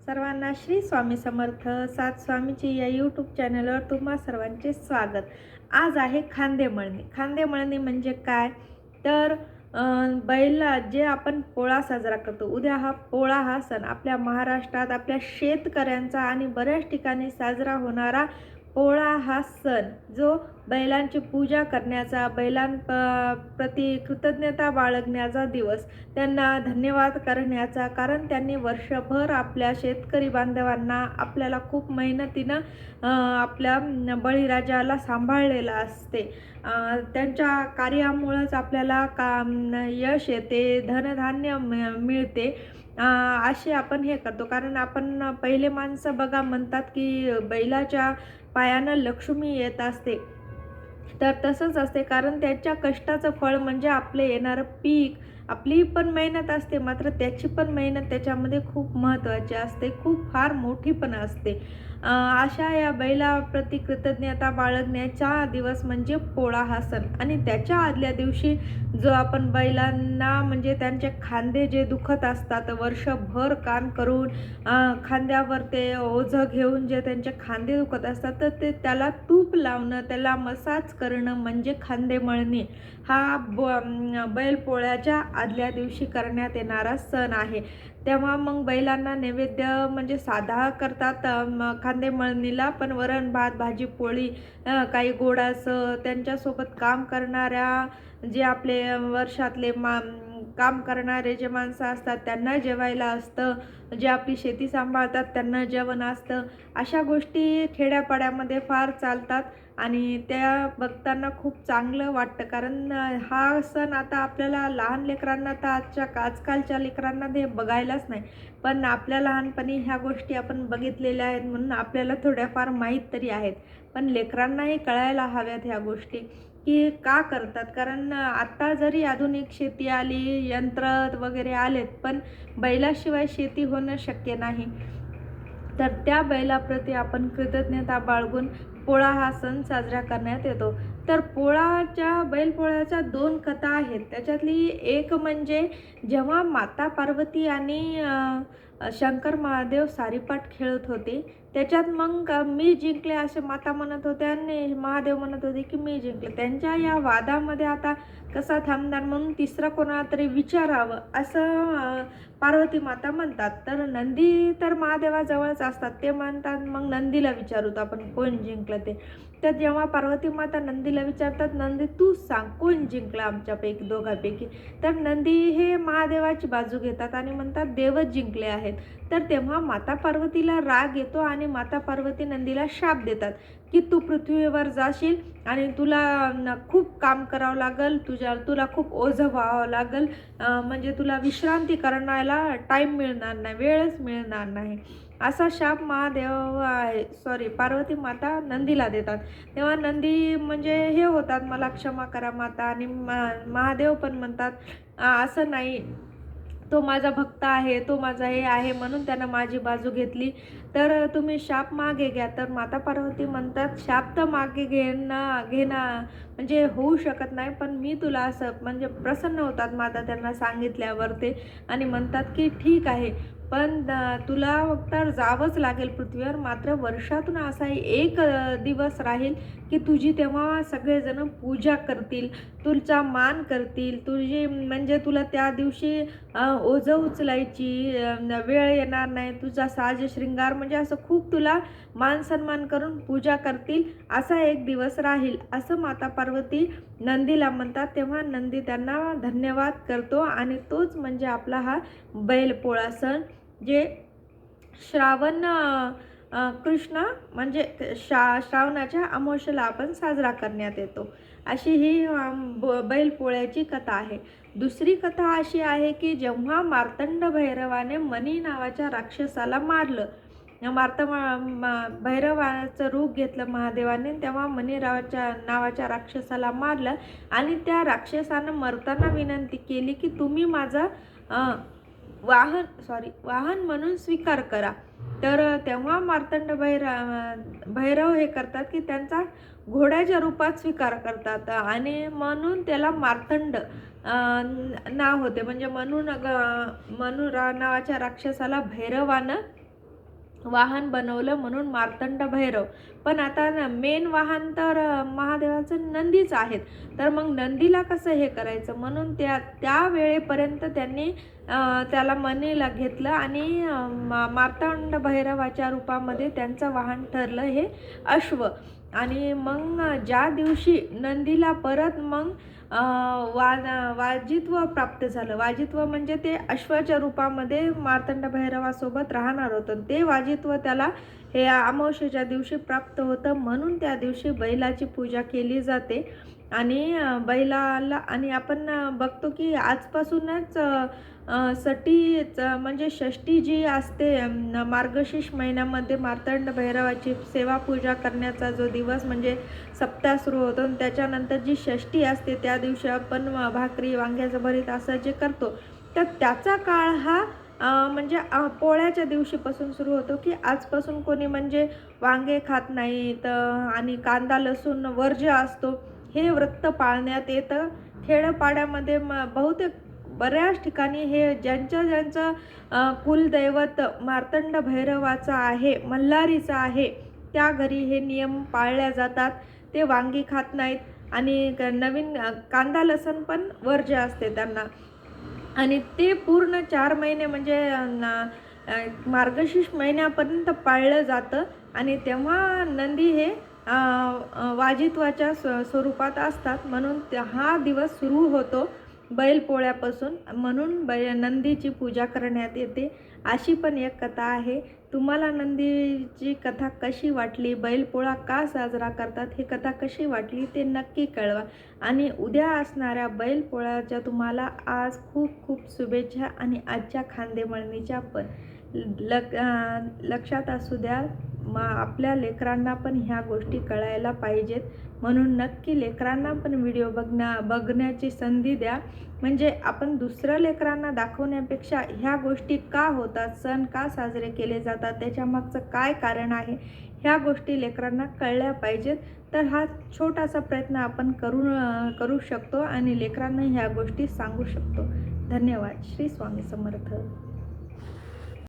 सर्वांना श्री स्वामी समर्थ सात स्वामीची या यूट्यूब चॅनलवर तुम्हा सर्वांचे स्वागत. आज आहे खांदे मळणी. खांदे मळणी म्हणजे काय? तर बैला जे आपण पोळा साजरा करतो उद्या हा पोळा हा सण आपल्या महाराष्ट्रात आपल्या शेतकऱ्यांचा आणि बऱ्याच ठिकाणी साजरा होणारा पोळा हा सण जो बैलांची पूजा करण्याचा बैलां प्रति कृतज्ञता बाळगण्याचा दिवस त्यांना धन्यवाद करण्याचा कारण त्यांनी वर्षभर आपल्या शेतकरी बांधवांना आपल्याला खूप मेहनतीनं आपल्या बळीराजाला सांभाळलेलं असते. त्यांच्या कार्यामुळंच आपल्याला का यश येते धनधान्य मिळते. असे आपण हे करतो. कारण आपण पहिले माणसं बघा म्हणतात की बैलाच्या पायानं लक्ष्मी येत असते. तर तसंच असते. कारण त्याच्या कष्टाचं फळ म्हणजे आपले येणारं पीक. आपली पण मेहनत असते मात्र त्याची पण मेहनत त्याच्यामध्ये खूप महत्त्वाची असते खूप फार मोठी पण असते. अशा या बैलाप्रती कृतज्ञता बाळगण्याचा दिवस म्हणजे पोळा हा सण. आणि त्याच्या आदल्या दिवशी जो आपण बैलांना म्हणजे त्यांचे खांदे जे दुखत असतात वर्षभर काम करून खांद्यावर ते ओझं घेऊन जे त्यांचे खांदे दुखत असतात तर ते त्याला तूप लावणं त्याला मसाज करणं म्हणजे खांदे मळणे हा ब बैलपोळ्याच्या आदल्या दिवशी करण्यात येणारा सण आहे. तेव्हा मग बैलांना नैवेद्य म्हणजे साधा करतात. अं, खांदे मळणीला पण वरण भात भाजी पोळी काही गोडाचं त्यांच्यासोबत काम करणाऱ्या जे आपले वर्षातले मा काम करणारे जे माणसं असतात त्यांना जेवायला असतं. जे आपली शेती सांभाळतात त्यांना जेवण असतं. अशा गोष्टी खेड्यापाड्यामध्ये फार चालतात. आणि त्या बघताना खूप चांगलं वाटतं. कारण हा सण आता आपल्याला लहान लेकरांना तर आजच्या आजकालच्या लेकरांना ते बघायलाच नाही. पण आपल्या लहानपणी ह्या गोष्टी आपण बघितलेल्या आहेत म्हणून आपल्याला थोड्याफार माहीत तरी आहेत. पण लेकरांनाही कळायला हव्यात ह्या गोष्टी की का करतात? कारण आत्ता जरी आधुनिक शेती आली यंत्र वगैरे आलेत पण बैलाशिवाय शेती होणं शक्य नाही. तर त्या बैलाप्रती आपण कृतज्ञता बाळगून पोळा हा सण साजरा करण्यात येतो. तर पोळाच्या बैलपोळ्याच्या दोन कथा आहेत. त्याच्यातली एक म्हणजे जेव्हा माता पार्वती आणि शंकर महादेव सारीपाट खेळत होते त्याच्यात मग मी जिंकले असे माता म्हणत होते आणि महादेव म्हणत होते की मी जिंकले. त्यांच्या या वादामध्ये आता कसा थांबणार? म्हणून तिसरं कोणाला तरी विचारावं असं पार्वती माता म्हणतात. तर नंदी तर महादेवाजवळच असतात. ते म्हणतात मग नंदीला विचारूत आपण कोण जिंकलं ते. तर जेव्हा पार्वती माता नंदीला विचारतात नंदी तू सांग कोण जिंकला आमच्यापैकी दोघांपैकी? तर नंदी हे महादेवाची बाजू घेतात आणि म्हणतात देवच जिंकले आहेत. तर तेव्हा माता पार्वतीला राग येतो आणि माता पार्वती नंदीला शाप देतात की तू पृथ्वीवर जाशील आणि तुला न- खूप काम करावं लागेल तुझ्या तुला खूप ओझं व्हावं लागेल म्हणजे तुला विश्रांती करण्याला टाईम मिळणार नाही वेळच मिळणार नाही. असा शाप महादेव आहे. सॉरी पार्वती माता नंदीला देतात. तेव्हा नंदी म्हणजे हे होतात मला क्षमा करा माता आणि मा- महादेव पण म्हणतात असं नाही. तो माझा भक्त आहे तो माझा हे आहे म्हणून त्यानं माझी बाजू घेतली. तर तुम्ही शाप मागे घ्या. तर माता पार्वती म्हणतात शाप तर मागे घेणं घेणं म्हणजे होऊ शकत नाही पण मी तुला असं म्हणजे प्रसन्न होतात माता त्यांना सांगितल्यावर ते आणि म्हणतात की ठीक आहे पण तुला तर जावंच लागेल पृथ्वीवर. मात्र वर्षातून असा एक दिवस राहील की तुझी तेव्हा सगळेजण पूजा करतील तुझा मान करतील. तुझी म्हणजे तुला त्या दिवशी ओझं उचलायची वेळ येणार नाही. तुझा साज शृंगार म्हणजे असं खूप तुला मान सन्मान करून पूजा करतील. असा एक दिवस राहील. असं माता पार्वती नंदीला म्हणतात. तेव्हा नंदी त्यांना धन्यवाद करतो आणि तोच म्हणजे आपला हा बैलपोळा सण. जे श्रावण कृष्ण म्हणजे श्रा श्रावणाच्या अमावस्येला आपण साजरा करण्यात येतो. अशी ही ब बैलपोळ्याची कथा आहे. दुसरी कथा अशी आहे की जेव्हा मार्तंड भैरवाने मनी नावाच्या राक्षसाला मारलं मार्त भैरवाचं रूप घेतलं महादेवाने तेव्हा मनीरावाच्या नावाच्या राक्षसाला मारलं आणि त्या राक्षसानं मरताना विनंती केली की तुम्ही माझा वाहन सॉरी वाहन म्हणून स्वीकार करा. तर तेव्हा मार्तंड भैरा भैरव हे करतात की त्यांचा घोड्याच्या रूपात स्वीकार करतात. आणि म्हणून त्याला मार्तंड नाव होते. म्हणजे म्हणून ग- म्हणून नावाच्या राक्षसाला भैरवानं वाहन बनवलं म्हणून मार्तंड भैरव. पण आता मेन वाहन तर महादेवाचं नंदीच आहेत. तर मग नंदीला कसं हे करायचं? म्हणून त्या त्या वेळेपर्यंत त्यांनी त्याला मनीला घेतलं आणि मा मार्तंड भैरवाच्या रूपामध्ये त्यांचं वाहन ठरलं हे अश्व. आणि मग ज्या दिवशी नंदीला परत मग अं, वा वाजित्व प्राप्त झालं. वाजित्व म्हणजे ते अश्वाच्या रूपामध्ये मार्तंड भैरवासोबत राहणार होतं. ते वाजित्व त्याला हे अमावस्येच्या दिवशी प्राप्त होतं. म्हणून त्या दिवशी बैलाची पूजा केली जाते. आणि बैलाला आणि आपण बघतो की आजपासूनच सटी म्हणजे षष्टी जी असते मार्गशीर्ष महिन्यामध्ये मार्तंड भैरवाची सेवा पूजा करण्याचा जो दिवस म्हणजे सप्ताह सुरू होतो आणि त्याच्यानंतर जी षष्टी असते त्या दिवशी आपण भाकरी वांग्याचं भरीत असं जे करतो तर त्याचा काळ हा म्हणजे पोळ्याच्या दिवशीपासून सुरू होतो की आजपासून कोणी म्हणजे वांगे खात नाहीत तर आणि कांदा लसूण वर्ज्य असतो. हे व्रत पाळण्यात येतं. खेडपाड्यामध्ये म बहुतेक बऱ्याच ठिकाणी हे ज्यांच्या ज्यांचं कुलदैवत मार्तंड भैरवाचं आहे मल्हारीचं आहे त्या घरी हे नियम पाळल्या जातात. ते वांगी खात नाहीत आणि क- नवीन कांदा लसण पण वर्ज्य असते त्यांना. आणि ते पूर्ण चार महिने म्हणजे मार्गशीर्ष महिन्यापर्यंत पाळलं जातं. आणि तेव्हा नंदी हे वाजित्वाच्या स्व स्वरूपात असतात. म्हणून हा दिवस सुरू होतो बैलपोळ्यापासून म्हणून बै नंदीची पूजा करण्यात येते. अशी पण एक कथा आहे. तुम्हाला नंदीची कथा कशी वाटली? बैलपोळा का साजरा करतात? ही कथा कशी वाटली ते नक्की कळवा. आणि उद्या असणाऱ्या बैलपोळ्याच्या तुम्हाला आज खूप खूप शुभेच्छा आणि आजच्या खांदेमळणीच्या पण लक लक्षात असू द्या. मग आपल्या लेकरांना पण ह्या गोष्टी कळायला पाहिजेत. म्हणून नक्की लेकरांना पण व्हिडिओ बघण्या बघण्याची संधी द्या. म्हणजे आपण दुसऱ्या लेकरांना दाखवण्यापेक्षा ह्या गोष्टी का होतात सण का साजरे केले जातात त्याच्यामागचं काय कारण आहे ह्या गोष्टी लेकरांना कळल्या पाहिजेत. तर हा छोटासा प्रयत्न आपण करू करू शकतो आणि लेकरांना ह्या गोष्टी सांगू शकतो. धन्यवाद. श्री स्वामी समर्थ.